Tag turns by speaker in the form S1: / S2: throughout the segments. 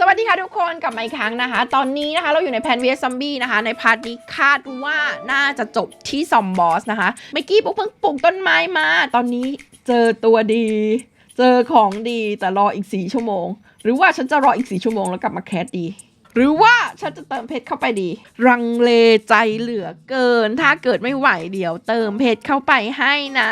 S1: สวัสดีค่ะทุกคนกลับมาอีกครั้งนะคะ ตอนนี้นะคะเราอยู่ในแพนเวียซัมบี้นะคะ ในพาร์ทนี้คาดว่าน่าจะจบที่ซอมบอสนะคะเมื่อกี้ปุ๊กเพิ่งปลูกต้นไม้มา ตอนนี้เจอตัวดี เจอของดีแต่รออีกสี่ชั่วโมง หรือว่าฉันจะรออีกสี่ชั่วโมงแล้วกลับมาแคสดี หรือว่าฉันจะเติมเพชรเข้าไปดี รังเลใจเหลือเกิน ถ้าเกิดไม่ไหวเดี๋ยวเติมเพชรเข้าไปให้นะ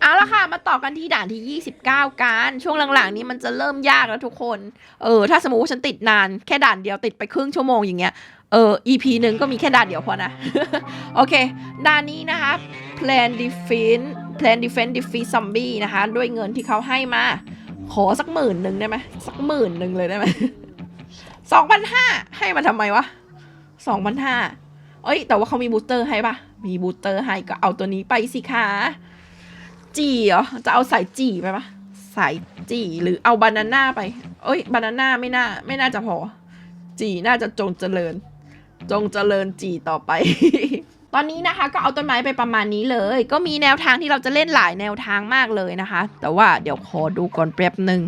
S1: เอาละค่ะ มาต่อกันที่ด่านที่ 29 กัน ช่วงหลังๆ นี้มันจะเริ่มยากแล้วทุกคน เออ ถ้าสมมติว่าฉันติดนานแค่ด่านเดียวติดไปครึ่งชั่วโมงอย่างเงี้ย เออ EP หนึ่งก็มีแค่ด่านเดียวพอนะ โอเค ด่านนี้นะคะ Plan Defense Plan Defense Defeat Zombie นะคะ ด้วยเงินที่เขาให้มา ขอสักหมื่นหนึ่งได้ไหมสักหมื่นหนึ่งเลยได้ไหมสองพันห้าให้มาทำไมวะสองพันห้าเอ้ย แต่ว่าเขามีบูสเตอร์ให้ปะมีบูสเตอร์ให้ก็เอาตัวนี้ไปสิคะ จีเหรอ จะเอาสายจีไปปะสายจีหรือเอาบานาน่าไป เอ้ยบานาน่าไม่น่า ไม่น่าจะพอ จีน่าจะจงเจริญ จงเจริญจีต่อไป ตอนนี้นะคะ ก็เอาต้นไม้ไปประมาณนี้เลย ก็มีแนวทางที่เราจะเล่นหลายแนวทางมากเลยนะคะ แต่ว่าเดี๋ยวขอดูก่อนแป๊บหนึ่ง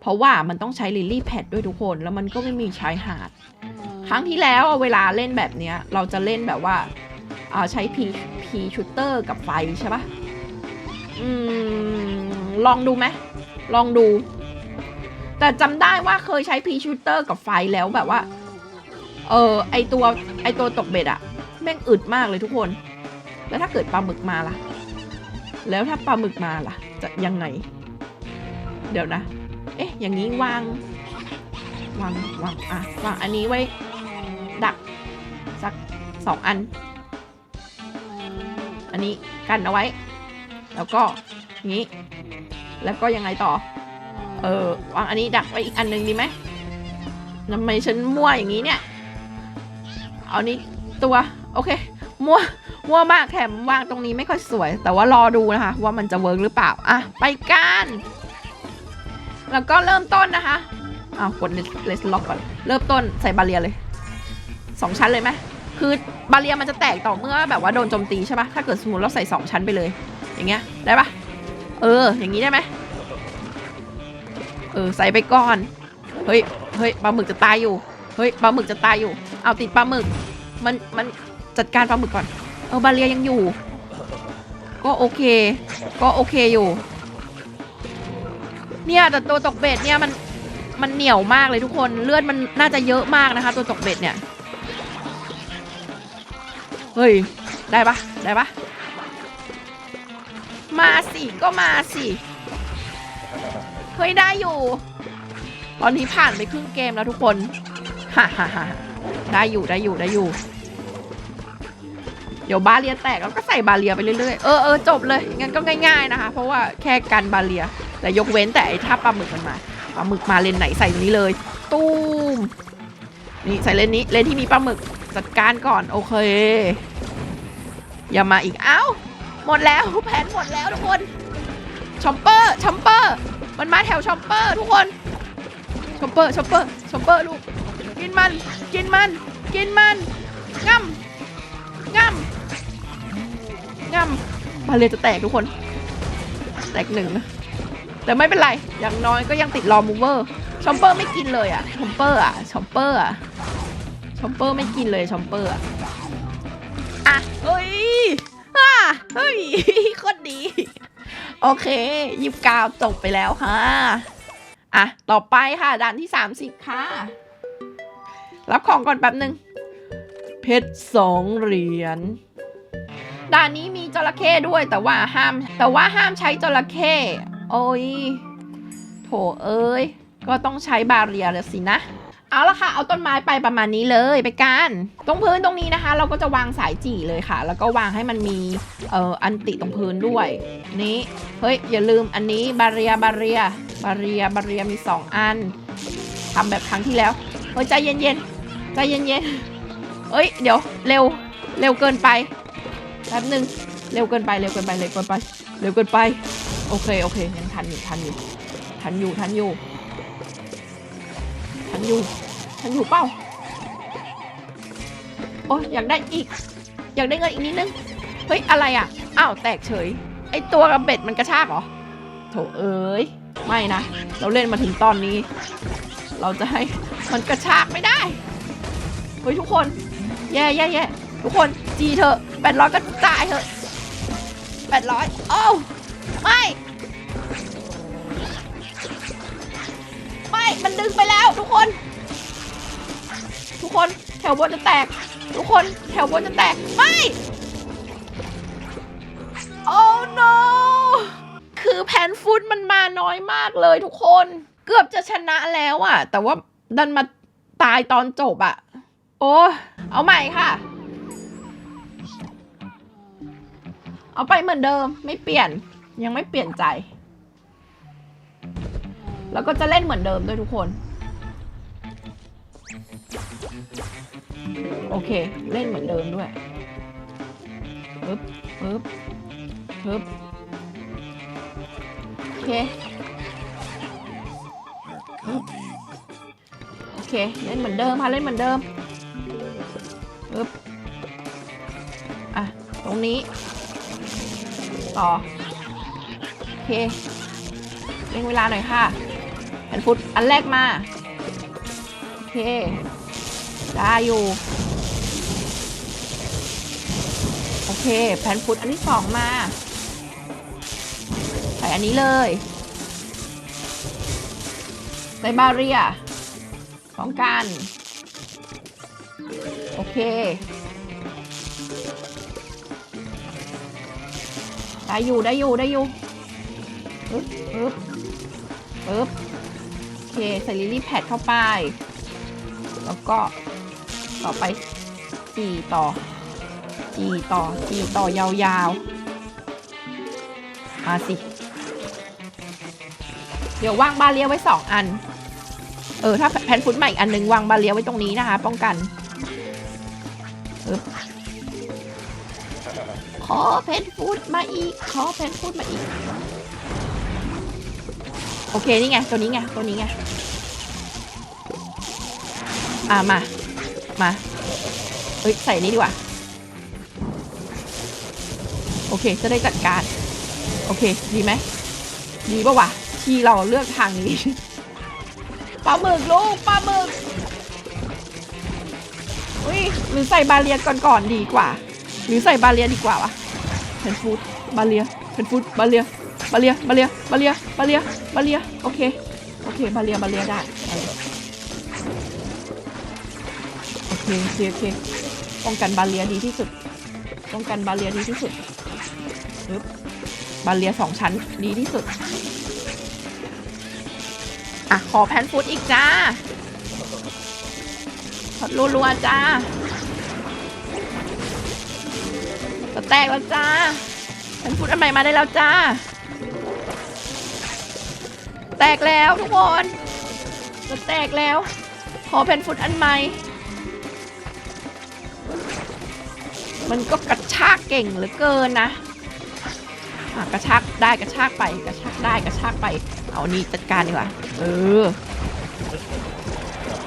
S1: เพราะว่ามันต้องใช้ลิลลี่แพดด้วยทุกคนแล้วมันก็ไม่มีชายหาด ครั้งที่แล้วเวลาเล่นแบบเนี้ย เราจะเล่นแบบว่าอ่าใช้พีพีชูเตอร์กับไฟใช่ปะ อืม ลองดูไหมลองดู แต่จำได้ว่าเคยใช้พีชูเตอร์กับไฟแล้วแบบว่า เออ ไอตัวไอตัวตกเบ็ดอะแม่งอึดมากเลยทุกคน แล้วถ้าเกิดปลาหมึกมาล่ะ แล้วถ้าปลาหมึกมาล่ะ จะยังไง เดี๋ยวนะ เอ๊ะ อย่างนี้วาง วางวางอะวางอันนี้ไว้ ดัก สักสองอัน อันนี้กันเอาไว้ แล้วก็อย่างนี้ แล้วก็ยังไงต่อ เออวางอันนี้ดักไว้อีกอันหนึ่งดีไหมทำไมฉันมั่วอย่างนี้เนี่ย เอานี้ตัวโอเค มั่ว มั่วมากแถมวางตรงนี้ไม่ค่อยสวย แต่ว่ารอดูนะคะ ว่ามันจะเวิร์กหรือเปล่า อะ ไปกัน แล้วก็เริ่มต้นนะคะอ้าวกดเลสล็อกก่อน เริ่มต้นใส่บาเรียเลยสองชั้นเลยไหมคือบาเรียมันจะแตกต่อเมื่อแบบว่าโดนโจมตีใช่ปะถ้าเกิดสมมติเราใส่สองชั้นไปเลย อย่างเงี้ยได้ปะเออ อย่างนี้ได้ไหมเออใส่ไปก่อนเฮ้ยเฮ้ยปลาหมึกจะตายอยู่เฮ้ยปลาหมึกจะตายอยู่ เอาติดปลาหมึก มันมันจัดการปลาหมึกก่อน เออบาเรียยังอยู่ ก็โอเค ก็โอเคอยู่ เนี่ยแต่ตัวตกเบ็ดเนี่ยมันมันเหนียวมากเลยทุกคนเลือดมันน่าจะเยอะมากนะคะ ตัวตกเบ็ดเนี่ยเฮ้ยได้ปะได้ปะ มาสิก็มาสิเฮ้ยได้อยู่ ตอนนี้ผ่านไปครึ่งเกมแล้วทุกคนฮ่าฮ่าฮ่าได้อยู่ได้อยู่ได้อยู่ เดี๋ยวบาเรียแตกแล้วก็ใส่บาเรียไปเรื่อยๆ เออเออจบเลย งั้นก็ง่ายๆนะคะ เพราะว่าแค่กันบาเรีย แต่ยกเว้นแต่ไอ้ถ้าปลาหมึกมันมาปลาหมึกมาเลนไหนใส่ตรงนี้เลย ตูมนี่ใส่เลนนี้เลนที่มีปลาหมึกจัดการก่อนโอเค อย่ามาอีก เอ้า หมดแล้วแผนหมดแล้วทุกคนชอมเปอร์ชอมเปอร์มันมาแถวชอมเปอร์ทุกคนชอมเปอร์ชอมเปอร์ชอมเปอร์ลูกกินมันกินมันกินมันง่ำง่ำง่ำบาเรียจะแตกทุกคน แตกหนึ่งแต่ไม่เป็นไร อย่างน้อยก็ยังติดรอมูเวอร์ชอมเปอร์ไม่กินเลยอะชอมเปอร์อะชอมเปอร์อะชอมเปอร์ไม่กินเลยชอมเปอร์อะอะเฮ้ย เฮ้ยโคตรดี โอเคยิบกาวจบไปแล้วค่ะ อะ ต่อไปค่ะด่านที่ 30 ค่ะ รับของก่อนแป๊บหนึ่งเพชรสองเหรียญด่านนี้มีจระเข้ด้วยแต่ว่าห้าม แต่ว่าห้ามใช้จระเข้โอ้ยโถเอ้ย ก็ต้องใช้บาเรียเลยสินะ เอาละค่ะ เอาต้นไม้ไปประมาณนี้เลยไปกัน ตรงพื้นตรงนี้นะคะ เราก็จะวางสายจี่เลยค่ะ แล้วก็วางให้มันมีเอ่ออันติตรงพื้นด้วย นี้ เฮ้ย อย่าลืมอันนี้บาเรียบาเรียบาเรียบาเรียมีสองอันทำแบบครั้งที่แล้วเฮ้ยใจเย็นๆใจเย็นๆเอ้ยเดี๋ยวเร็วเร็วเกินไปแป๊บหนึ่งเร็วเกินไปเร็วเกินไปเร็วเกินไปเร็วเกินไปโอเคโอเคยังทันอยู่ทันอยู่ทันอยู่ทันอยู่ ทันอยู่ทันอยู่เป้า โอ้ยอยากได้อีก อยากได้เงินอีกนิดนึง เฮ้ย อะไรอะ อ้าว แตกเฉย ไอตัวกับเบ็ดมันกระชากเหรอ โถเอ้ย ไม่นะ เราเล่นมาถึงตอนนี้ เราจะให้มันกระชากไม่ได้ เฮ้ยทุกคน แย่แย่แย่ทุกคน จีเถอะแปดร้อยก็ตายเถอะแปดร้อยโอ้วไม่ ไม่มันดึงไปแล้วทุกคน ทุกคนแถวบนจะแตก ทุกคนแถวบนจะแตก ไม่โอ้ no คือแผนฟุตมันมาน้อยมากเลยทุกคน เกือบจะชนะแล้วอะแต่ว่าดันมาตายตอนจบอะโอ้เอาใหม่ค่ะ เอาไปเหมือนเดิมไม่เปลี่ยนยังไม่เปลี่ยนใจ แล้วก็จะเล่นเหมือนเดิมด้วยทุกคน โอเค เล่นเหมือนเดิมด้วยปึ๊บปึ๊บปึ๊บโอเคโอเค เล่นเหมือนเดิมค่ะเล่นเหมือนเดิมปึ๊บอะ ตรงนี้ ต่อ โอเคเร่งเวลาหน่อยค่ะ นฟุตอันแรกมา โอเค ได้อยู่ โอเค แผ่นฟุตอันที่สองมา ใส่อันนี้เลยใส่บาเรียป้องกัน โอเค ได้อยู่ได้อยู่ได้อยู่ปึ๊บปึ๊บปึ๊บ เค ใส่ลิลี่แพดเข้าไป แล้วก็ต่อไปจีต่อจีต่อจีต่อยาวๆ มาสิ เดี๋ยววางบาเลียไว้สองอัน เออ ถ้าแผ่นฟุตใหม่อีกอันหนึ่งวางบาเลียไว้ตรงนี้นะคะ ป้องกันขอเพนฟูดมาอีก ขอเพนฟูดมาอีก โอเค นี่ไง ตัวนี้ไง ตัวนี้ไง อ่ามา มาเฮ้ย ใส่นี้ดีกว่า โอเค จะได้จัดการ โอเค ดีไหม ดีปะวะ ที่เราเลือกทางนี้ ปลาหมึกลูก ปลาหมึกอุ้ย หรือใส่บาเรียก่อนก่อนๆดีกว่า หรือใส่บาเรียดีกว่าวะเพนฟูดบาเรียเพนฟูดบาเรีย บาเรียบาเรียบาเรียบาเรียบาเรียโอเคโอเคบาเรียบาเรียได้โอเคโอเคโอเคป้องกันบาเรียดีที่สุดป้องกันบาเรียดีที่สุดปึ๊บบาเรียสองชั้นดีที่สุดอะขอแพนฟูดอีกจ้าขอรัวๆจ้าจะแตกแล้วจ้าฉันพูดอันใหม่มาได้แล้วจ้า แตกแล้วทุกคนจะแตกแล้ว ขอเป็นฟุตอันใหม่ มันก็กระชากเก่งเหลือเกินนะอะกระชากได้กระชากไป กระชากได้กระชากไป เอานี่จัดการดีกว่า เออ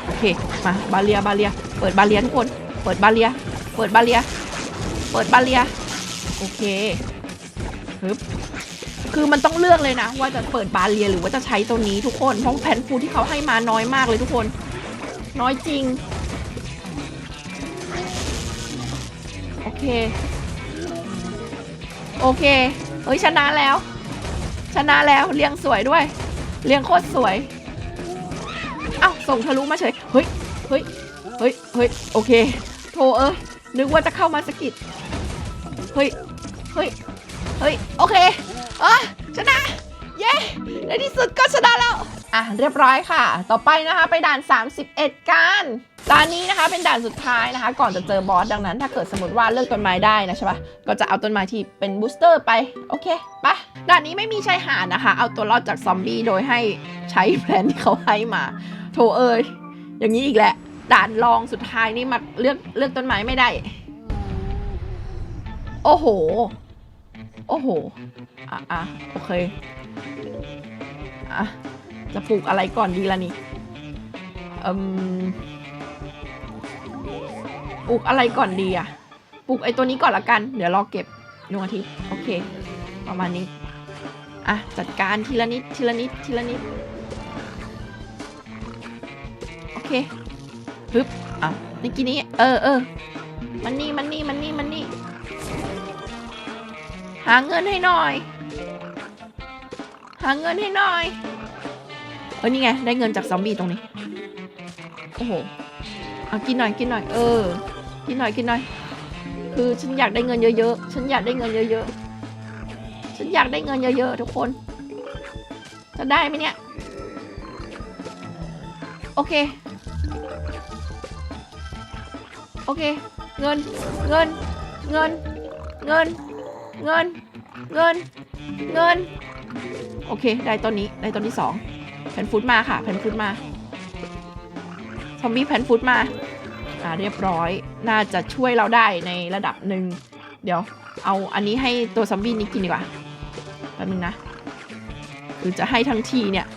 S1: โอเค มาบาเลียบาเลีย เปิดบาเลียทุกคน เปิดบาเลีย เปิดบาเลีย เปิดบาเลีย โอเคฮึบ คือมันต้องเลือกเลยนะ ว่าจะเปิดบาเลียหรือว่าจะใช้ตัวนี้ทุกคน เพราะแผ่นฟูที่เขาให้มาน้อยมากเลยทุกคน น้อยจริง โอเค โอเค เฮ้ยชนะแล้ว ชนะแล้วเรียงสวยด้วยเรียงโคตรสวยเอ้าส่งทะลุมาเฉย เฮ้ย เฮ้ย เฮ้ย เฮ้ย โอเค โทรเอ้ย นึกว่าจะเข้ามาสกิด เฮ้ย เฮ้ย เฮ้ย โอเค อะชนะ เย้ในที่สุดก็ชนะแล้ว อะ เรียบร้อยค่ะ ต่อไปนะคะไปด่าน 31 กันด่านนี้นะคะเป็นด่านสุดท้ายนะคะ ก่อนจะเจอบอสดังนั้น ถ้าเกิดสมมติว่าเลือกต้นไม้ได้นะใช่ปะก็จะเอาต้นไม้ที่เป็นบูสเตอร์ไปโอเคปะด่านนี้ไม่มีชายหาดนะคะ เอาตัวรอดจากซอมบี้โดยให้ใช้แผนที่เขาให้มา โถเอ้ยอย่างนี้อีกแหละด่านรองสุดท้ายนี่มาเลือกเลือกต้นไม้ไม่ได้ โอ้โห โอ้โห อะอะโอเค อะ จะปลูกอะไรก่อนดีล่ะนี่อืมปลูกอะไรก่อนดีอะปลูกไอ้ตัวนี้ก่อนละกัน เดี๋ยวรอเก็บดวงอาทิตย์ โอเค ประมาณนี้ อะ จัดการทีละนิด ทีละนิด ทีละนิด โอเคฮึบอะในกี้นี้ เออเออมันนี่ มันนี่ มันนี่ มันนี่ หาเงินให้หน่อย หาเงินให้หน่อย เออนี่ไง ได้เงินจากซอมบี้ตรงนี้ โอ้โห เอากินหน่อยกินหน่อย เออ กินหน่อยกินหน่อย คือฉันอยากได้เงินเยอะๆ ฉันอยากได้เงินเยอะๆ ฉันอยากได้เงินเยอะๆทุกคน จะได้ไหมเนี่ย โอเค โอเค เงิน เงิน เงิน เงิน เงิน เงิน เงิน โอเค ได้ต้นนี้ ได้ต้นที่สองแผ่นฟุตมาค่ะ แผ่นฟุตมา ซอมบี้แผ่นฟุตมา อ่า เรียบร้อย น่าจะช่วยเราได้ในระดับหนึ่ง เดี๋ยว เอาอันนี้ให้ตัวซอมบี้นี้กินดีกว่า แป๊บนึงนะ คือจะให้ทั้งทีเนี่ย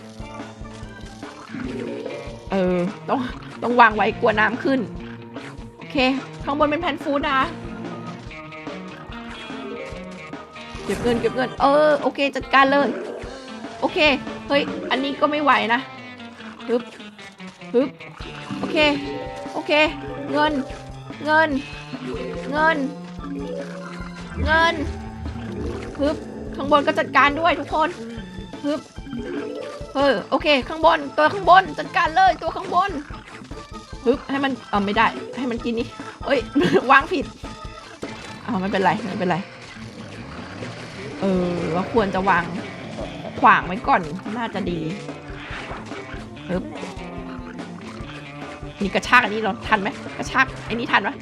S1: เออ ต้อง ต้องวางไว้กลัวน้ำขึ้น โอเค ข้างบนเป็นแผ่นฟูดนะ ก็บเงินเก็บเงิน เออโอเคจัดการเลย โอเค เฮ้ย อันนี้ก็ไม่ไหวนะฮึบฮึบโอเค โอเค เงิน เงิน เงิน เงินฮึบข้างบนก็จัดการด้วยทุกคนฮึบเออโอเค ข้างบน ตัวข้างบน จัดการเลย ตัวข้างบนฮึบให้มัน เออไม่ได้ ให้มันกินนี่เอ้ย วางผิด เอาไม่เป็นไร ไม่เป็นไร เออว่าควรจะวางขวางไว้ก่อนน่าจะดีฮึบนี่กระชากอันนี้เราทันไหมกระชากไอ้นี่ทันปะ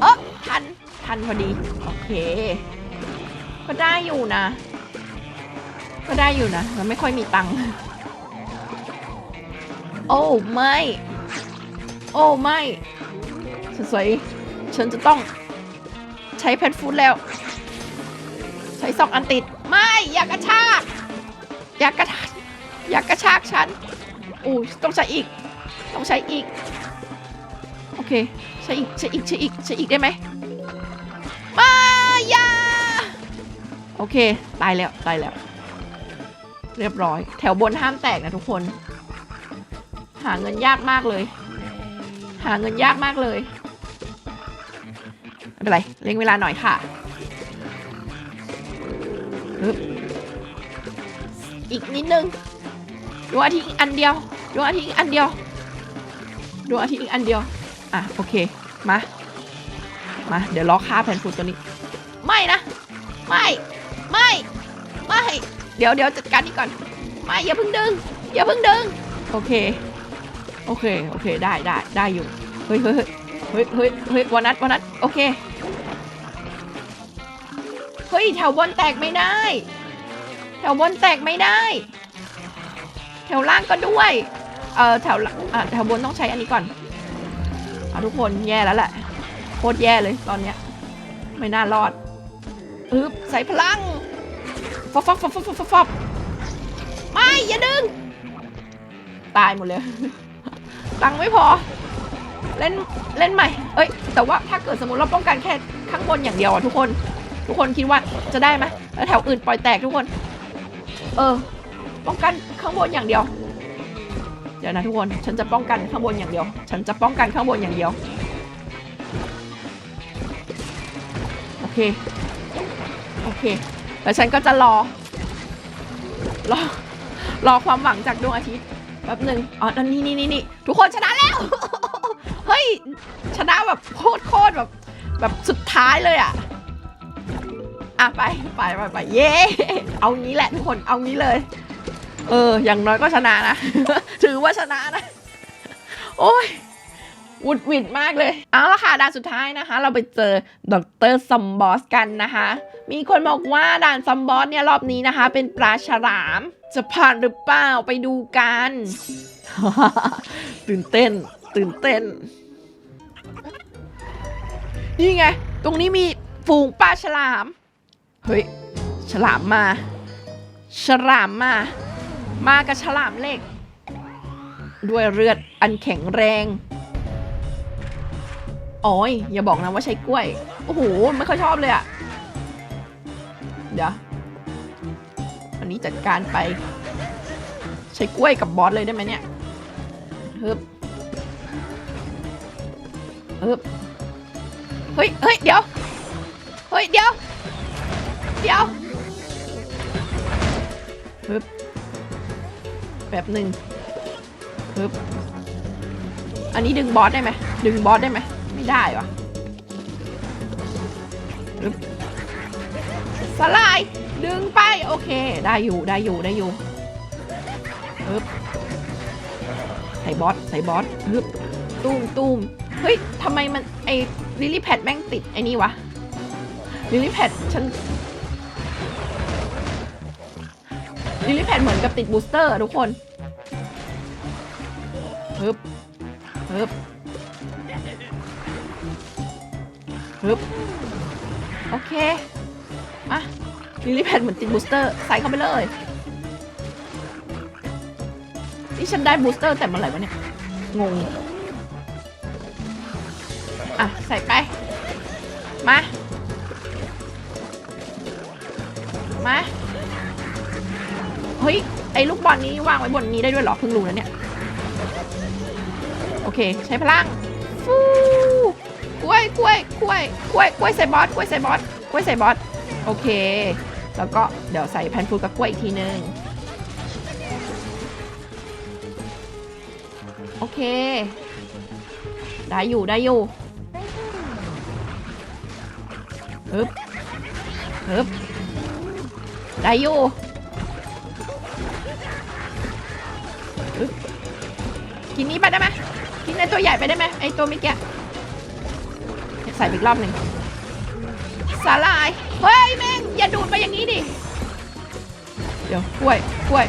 S1: เออทันทันพอดี โอเค ก็ได้อยู่นะ ก็ได้อยู่นะมันไม่ค่อยมีตังค์โอ้ไม่ โอ้ไม่สวยฉันจะต้องใช้แพนฟูดแล้ว ช้สองอันติด ไม่อย่ากระชาก อย่ากระชากอย่ากระชากฉันอู้ต้องใช้อีก ต้องใช้อีก โอเค ใช้อีก ใช้อีก ใช้อีก ใช้อีกได้ไหมไม่อย่าโอเค ตายแล้ว ตายแล้ว เรียบร้อย แถวบนห้ามแตกนะทุกคน หาเงินยากมากเลย หาเงินยากมากเลย ไม่เป็นไร เร่งเวลาหน่อยค่ะ อีกนิดนึงดวงอาทิตย์อีกอันเดียวดวงอาทิตย์อีกอันเดียวดวงอาทิตย์อีกอันเดียว อะโอเค มา มา เดี๋ยวล้อฆ่าแผ่นฟูตัวนี้ ไม่นะ ไม่ ไม่ ไม่ เดี๋ยวเดี๋ยวจัดการนี่ก่อน ไม่อย่าเพิ่งดึง อย่าเพิ่งดึง โอเค โอเค โอเค ได้ได้ได้อยู่ เฮ้ยเฮ้ยเฮ้ยเฮ้ยเฮ้ยวันนัดวันนัดโอเค ฮ้ยแถวบนแตกไม่ได้ แถวบนแตกไม่ได้ แถวล่างก็ด้วย เออแถวอะแถวบนต้องใช้อันนี้ก่อนอะทุกคนแย่แล้วแหละโคตรแย่เลยตอนเนี้ย ไม่น่ารอดอึบใส่พลังฟอบฟอบฟอบฟอบฟอบฟไม่อย่าดึง ตายหมดเลย ตังไม่พอ เล่นเล่นใหม่ เอ้ย แต่ว่าถ้าเกิดสมมติเราป้องกันแค่ข้างบนอย่างเดียวอะทุกคน ทุกคนคิดว่าจะได้ไหมแล้วแถวอื่นปล่อยแตกทุกคน เออ ป้องกันข้างบนอย่างเดียว เดี๋ยวนะทุกคน ฉันจะป้องกันข้างบนอย่างเดียว ฉันจะป้องกันข้างบนอย่างเดียว โอเค โอเค แล้วฉันก็จะรอ รอ รอความหวังจากดวงอาทิตย์แป๊บหนึ่งอ๋อนั่นนี่นี่นี่นี่ทุกคนชนะแล้ว เฮ้ย ชนะแบบโคตรโคตรแบบ แบบสุดท้ายเลยอะ อะไปไปไปไปเย้เอางี้แหละทุกคนเอางี้เลย เออ อย่างน้อยก็ชนะนะ ถือว่าชนะนะ โอ้ยหวุดหวิดมากเลย เอาละค่ะ ด่านสุดท้ายนะคะ เราไปเจอดรซัมบอสกันนะคะ มีคนบอกว่าด่านซัมบอสเนี่ยรอบนี้นะคะ เป็นปลาฉลาม จะผ่านหรือเปล่าไปดูกัน ตื่นเต้น ตื่นเต้น นี่ไง ตรงนี้มีฝูงปลาฉลาม เฮ้ย ฉลามมา ฉลามมา มากับฉลามเหล็ก ด้วยเลือดอันแข็งแรงโอ้ยอย่าบอกนะว่าใช้กล้วย โอ้โห ไม่ค่อยชอบเลยอะเดี๋ยวอันนี้จัดการไป ใช้กล้วยกับบอสเลยได้ไหมเนี่ยฮึบฮึบเฮ้ยเฮ้ยเดี๋ยว เฮ้ย เดี๋ยว เดี๋ยวฮึบแบบหนึ่งฮึบอันนี้ดึงบอสได้ไหมดึงบอสได้ไหมไม่ได้วะฮึบสลายดึงไปโอเค ได้อยู่ได้อยู่ได้อยู่ฮึบใส่บอสใส่บอสฮึบตูมตูมเฮ้ยทำไมมันไอลิลี่แพดแม่งติดไอ้นี่วะลิลี่แพดฉัน ลิลี่แพดเหมือนกับติดบูสเตอร์ทุกคนฮึบฮึบฮึบโอเคมาลิลี่แพดเหมือนติดบูสเตอร์ ใส่เข้าไปเลยนี่ฉันได้บูสเตอร์แต่เมื่อไหร่วะเนี่ย งง อะ ใส่ไป มา มา ฮ้ย ไอ้ลูกบอลนี้วางไว้บนนี้ได้ด้วยเหรอเพิ่งรู้นะเนี่ย โอเค ใช้พลังฟูกล้วยกล้วยกล้วยกล้วยกล้วยใส่บอสกล้วยใส่บอสกล้วยใส่บอสโอเค แล้วก็เดี๋ยวใส่แผ่นฟูกับกล้วยอีกทีนึงโอเค ได้อยู่ได้อยู่ฮึบฮึบได้อยู่ กินนี้ไปได้ไหมกินไอตัวใหญ่ไปได้ไหมไอตัวเมื่อกี้ใส่อีกรอบหนึ่งสาลาย เฮ้ยแม่งอย่าดูดไปอย่างนี้ดิ เดี๋ยวกล้วยกล้วย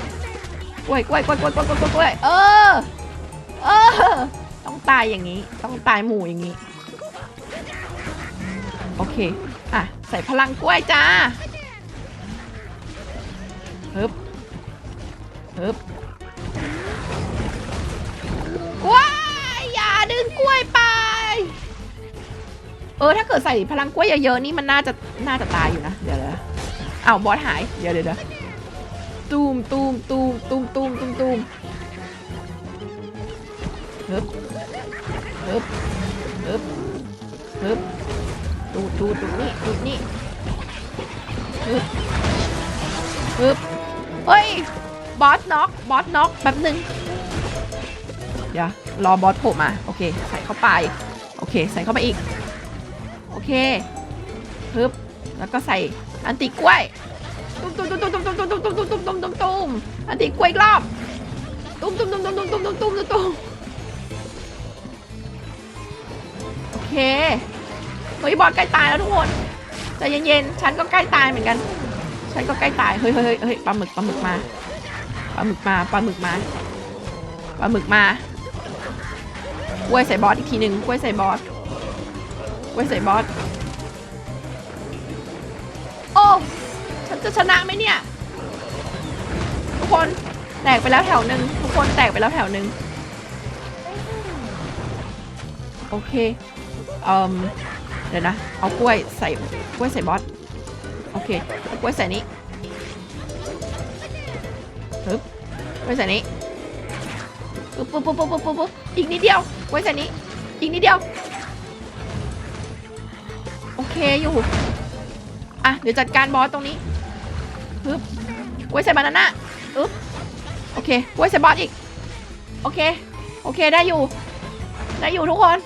S1: กล้วยกล้วยกล้วยกล้วยกล้วยกล้วยกล้วยเออ เออ ต้องตายอย่างนี้ ต้องตายหมู่อย่างนี้ โอเค อะ ใส่พลังกล้วยจ้า เออถ้าเกิดใส่พลังกล้วยเยอะๆนี่มันน่าจะน่าจะตายอยู่นะ เดี๋ยวเลยวอ้าบอสหาย เดี๋ยวเดี๋ยวตูมตูมตูมตูมตูมตูมตูมฮึบฮึบฮึบฮึบดูดดูดดูดนี่ดูดนี่ฮึบฮึบเฮ้ยบอสน็อกบอสน็อกแป๊บหนึ่งเดี๋ยวรอบอสโผล่มา โอเค ใส่เข้าไป โอเค ใส่เข้าไปอีก เคฮึบแล้วก็ใส่อันติกล้วยตุ้มตุ้มตุ้มตุ้มตุ้มตุ้มตุ้มตุ้มตุ้มตุ้มตุ้มตุ้มตุ้มอันติกล้วยรอบตุ้มตุ้มตุ้มตุ้มตุ้มตุ้มตุ้มตุ้มตุ้มโอเคเฮ้ยบอสใกล้ตายแล้วทุกคนใจเย็นๆฉันก็ใกล้ตายเหมือนกัน ฉันก็ใกล้ตายเฮ้ยเฮ้ยเฮ้ยเฮ้ยปลาหมึกปลาหมึกมาปลาหมึกมาปลาหมึกมาปลาหมึกมากล้วยใส่บอสอีกทีหนึ่งกล้วยใส่บอส ไว้ใส่บอส โอ้ ฉันจะชนะไหมเนี่ย ทุกคนแตกไปแล้วแถวหนึ่งทุกคนแตกไปแล้วแถวหนึ่งโอเคเอ่มเดี๋ยวนะ เอากล้วยใส่กล้วยใส่บอส โอเคเอากล้วยใส่นี้ปึ๊บกล้วยใส่นี้ปึ๊บปึ๊บปึ๊บปึ๊บปึ๊บปึ๊บอีกนิดเดียวกล้วยใส่นี้ อีกนิดเดียว เคอยู่ อะ เดี๋ยวจัดการบอสตรงนี้ฮึบกล้วยใส่บานาน่าอึ๊บโอเคกล้วยใส่บอสอีก โอเค โอเคได้อยู่ ได้อยู่ทุกคน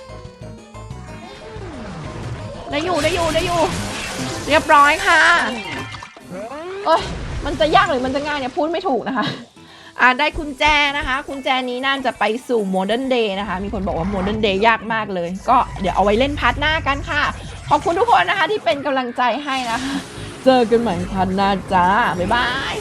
S1: ได้อยู่ได้อยู่ได้อยู่ เรียบร้อยค่ะเอ้ยมันจะยากหรือมันจะง่ายเนี่ยพูดไม่ถูกนะคะอ่าได้กุญแจนะคะกุญแจนี้น่าจะไปสู่โมเดิร์นเดย์นะคะ มีคนบอกว่าโมเดิร์นเดย์ยากมากเลย ก็เดี๋ยวเอาไว้เล่นพาร์ทหน้ากันค่ะ ขอบคุณทุกคนนะคะที่เป็นกำลังใจให้นะคะ เจอกันใหม่พันหน้าจ้า บ๊ายบาย